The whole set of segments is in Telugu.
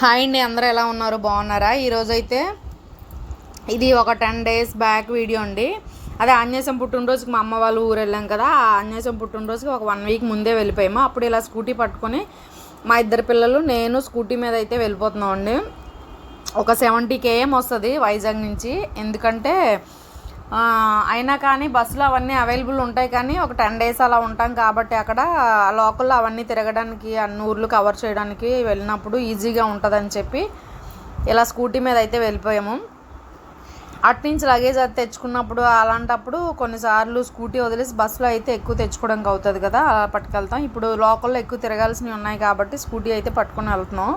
హాయ్ అండి అందరూ ఎలా ఉన్నారు? బాగున్నారా? ఈరోజు అయితే ఇది ఒక టెన్ డేస్ బ్యాక్ వీడియో అండి. అదే ఆంజనేయం పుట్టినరోజుకి మా అమ్మ వాళ్ళు ఊరు వెళ్ళాం కదా ఆ ఆంజనేయం పుట్టినరోజుకి ఒక వన్ వీక్ ముందే వెళ్ళిపోయాము. అప్పుడు ఇలా స్కూటీ పట్టుకొని మా ఇద్దరు పిల్లలు నేను స్కూటీ మీద అయితే వెళ్ళిపోతున్నాం అండి. ఒక సెవెంటీ కేఎం వస్తుంది వైజాగ్ నుంచి. ఎందుకంటే అయినా కానీ బస్సులు అవన్నీ అవైలబుల్ ఉంటాయి కానీ ఒక టెన్ డేస్ అలా ఉంటాం కాబట్టి అక్కడ లోకల్లో అవన్నీ తిరగడానికి అన్ని ఊర్లు కవర్ చేయడానికి వెళ్ళినప్పుడు ఈజీగా ఉంటుందని చెప్పి ఇలా స్కూటీ మీద అయితే వెళ్ళిపోయాము. అటు నుంచి లగేజ్ అది తెచ్చుకున్నప్పుడు అలాంటప్పుడు కొన్నిసార్లు స్కూటీ వదిలేసి బస్సులో అయితే ఎక్కువ తెచ్చుకోవడానికి అవుతుంది కదా అలా పట్టుకెళ్తాం. ఇప్పుడు లోకల్లో ఎక్కువ తిరగాల్సినవి ఉన్నాయి కాబట్టి స్కూటీ అయితే పట్టుకొని వెళ్తున్నాం.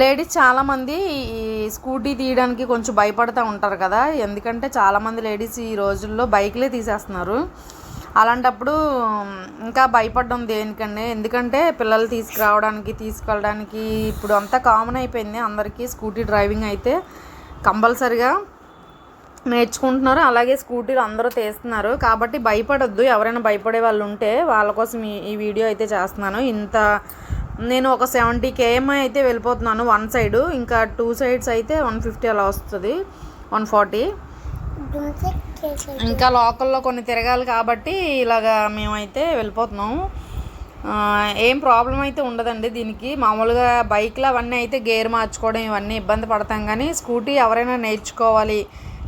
లేడీస్ చాలామంది ఈ స్కూటీ తీయడానికి కొంచెం భయపడుతూ ఉంటారు కదా. ఎందుకంటే చాలామంది లేడీస్ ఈ రోజుల్లో బైక్లే తీసేస్తున్నారు. అలాంటప్పుడు ఇంకా భయపడడం దేనికండి? ఎందుకంటే పిల్లలు తీసుకురావడానికి తీసుకెళ్ళడానికి ఇప్పుడు అంతా కామన్ అయిపోయింది. అందరికీ స్కూటీ డ్రైవింగ్ అయితే కంపల్సరిగా నేర్చుకుంటున్నారు. అలాగే స్కూటీలు అందరూ తీస్తున్నారు. కాబట్టి భయపడొద్దు. ఎవరైనా భయపడే వాళ్ళు ఉంటే వాళ్ళ కోసం ఈ ఈ వీడియో అయితే చేస్తున్నాను. ఇంత నేను ఒక సెవెంటీ కేఎంఐ అయితే వెళ్ళిపోతున్నాను వన్ సైడ్ ఇంకా టూ సైడ్స్ అయితే వన్ ఫిఫ్టీ అలా వస్తుంది. వన్ ఫార్టీ ఇంకా లోకల్లో కొన్ని తిరగాలి కాబట్టి ఇలాగా మేమైతే వెళ్ళిపోతున్నాం. ఏం ప్రాబ్లం అయితే ఉండదండి దీనికి. మామూలుగా బైక్లు అవన్నీ అయితే గేర్ మార్చుకోవడం ఇవన్నీ ఇబ్బంది పడతాం కానీ స్కూటీ ఎవరైనా నేర్చుకోవాలి.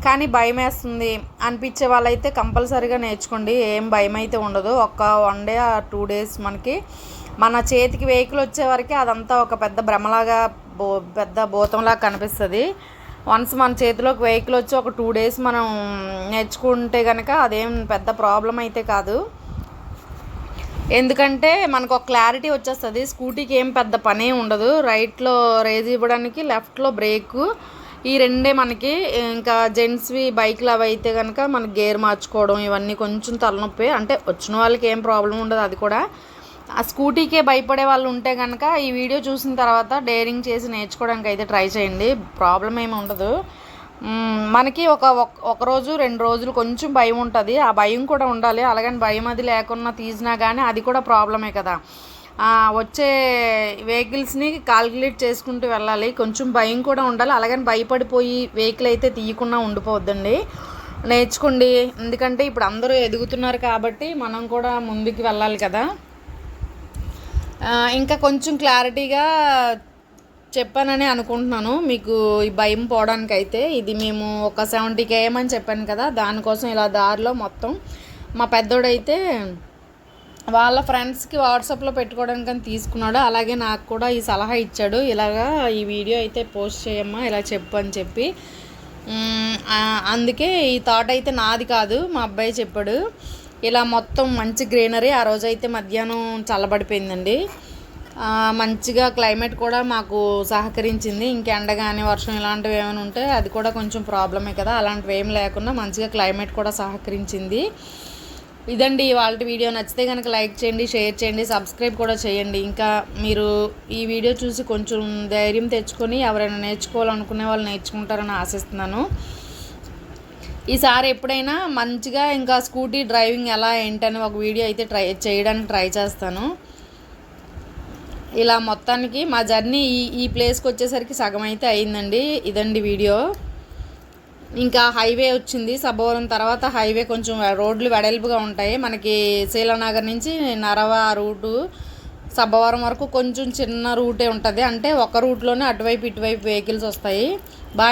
కానీ భయం వేస్తుంది. అనిపించే వాళ్ళైతే కంపల్సరీగా నేర్చుకోండి. ఏం భయం అయితే ఉండదు. ఒక్క వన్ డే ఆ టూ డేస్ మనకి మన చేతికి వెహికల్ వచ్చేవరకు అదంతా ఒక పెద్ద భ్రమలాగా బో పెద్ద భూతంలాగా కనిపిస్తుంది. వన్స్ మన చేతిలోకి వెహికల్ వచ్చి ఒక టూ డేస్ మనం నేర్చుకుంటే కనుక అదేం పెద్ద ప్రాబ్లం అయితే కాదు. ఎందుకంటే మనకు ఒక క్లారిటీ వచ్చేస్తుంది. స్కూటీకి ఏం పెద్ద పనే ఉండదు. రైట్లో రేజ్ ఇవ్వడానికి లెఫ్ట్లో బ్రేకు ఈ రెండే మనకి ఇంకా జెంట్స్వి బైక్లు అవి అయితే కనుక మనకి గేర్ మార్చుకోవడం ఇవన్నీ కొంచెం తలనొప్పి. అంటే వచ్చిన వాళ్ళకి ఏం ప్రాబ్లం ఉండదు అది కూడా. ఆ స్కూటీకే భయపడే వాళ్ళు ఉంటే కనుక ఈ వీడియో చూసిన తర్వాత డేరింగ్ చేసి నేర్చుకోవడానికి అయితే ట్రై చేయండి. ప్రాబ్లం ఏమి ఉండదు. మనకి ఒక ఒక- రోజు రెండు రోజులు కొంచెం భయం ఉంటుంది. ఆ భయం కూడా ఉండాలి. అలాగని భయం అది లేకున్నా తీసినా కానీ అది కూడా ప్రాబ్లమే కదా. వచ్చే వెహికల్స్ని కాల్కులేట్ చేసుకుంటూ వెళ్ళాలి. కొంచెం భయం కూడా ఉండాలి. అలాగని భయపడిపోయి వెహికల్ అయితే తీయకుండా ఉండిపోవద్దండి. నేర్చుకోండి. ఎందుకంటే ఇప్పుడు అందరూ ఎదుగుతున్నారు కాబట్టి మనం కూడా ముందుకు వెళ్ళాలి కదా. ఇంకా కొంచెం క్లారిటీగా చెప్పానని అనుకుంటున్నాను. మీకు ఈ భయం పోవడానికి అయితే ఇది మేము ఒక సెవెంటీ కేఎం చెప్పాను కదా దానికోసం ఇలా దారిలో మొత్తం మా పెద్దోడైతే వాళ్ళ ఫ్రెండ్స్కి వాట్సాప్లో పెట్టుకోవడానికి అని తీసుకున్నాడు. అలాగే నాకు కూడా ఈ సలహా ఇచ్చాడు. ఇలాగా ఈ వీడియో అయితే పోస్ట్ చేయమ్మా ఇలా చెప్పు అని చెప్పి. అందుకే ఈ థాట్ అయితే నాది కాదు మా అబ్బాయి చెప్పాడు. ఇలా మొత్తం మంచి గ్రీనరీ ఆ రోజు అయితే మధ్యాహ్నం చల్లబడిపోయిందండి. మంచిగా క్లైమేట్ కూడా మాకు సహకరించింది. ఇంక ఎండ కానీ వర్షం ఇలాంటివి ఏమైనా ఉంటే అది కూడా కొంచెం ప్రాబ్లమే కదా. అలాంటివి ఏం లేకుండా మంచిగా క్లైమేట్ కూడా సహకరించింది. ఇదండి వాళ్ళ వీడియో. నచ్చితే కనుక లైక్ చేయండి షేర్ చేయండి సబ్స్క్రైబ్ కూడా చేయండి. ఇంకా మీరు ఈ వీడియో చూసి కొంచెం ధైర్యం తెచ్చుకొని ఎవరైనా నేర్చుకోవాలనుకునే వాళ్ళు నేర్చుకుంటారని ఆశిస్తున్నాను. ఈసారి ఎప్పుడైనా మంచిగా ఇంకా స్కూటీ డ్రైవింగ్ ఎలా ఏంటని ఒక వీడియో అయితే ట్రై చేయడానికి ట్రై చేస్తాను. ఇలా మొత్తానికి మా జర్నీ ఈ ఈ ప్లేస్కి వచ్చేసరికి సగం అయితే అయిందండి ఇదండి వీడియో. ఇంకా హైవే వచ్చింది సబ్బవరం తర్వాత హైవే కొంచెం రోడ్లు వెడల్పుగా ఉంటాయి. మనకి శీలానగర్ నుంచి నరవ రూటు సబ్బవరం వరకు కొంచెం చిన్న రూటే ఉంటుంది. అంటే ఒక రూట్లోనే అటువైపు ఇటువైపు వెహికల్స్ వస్తాయి. బాయ్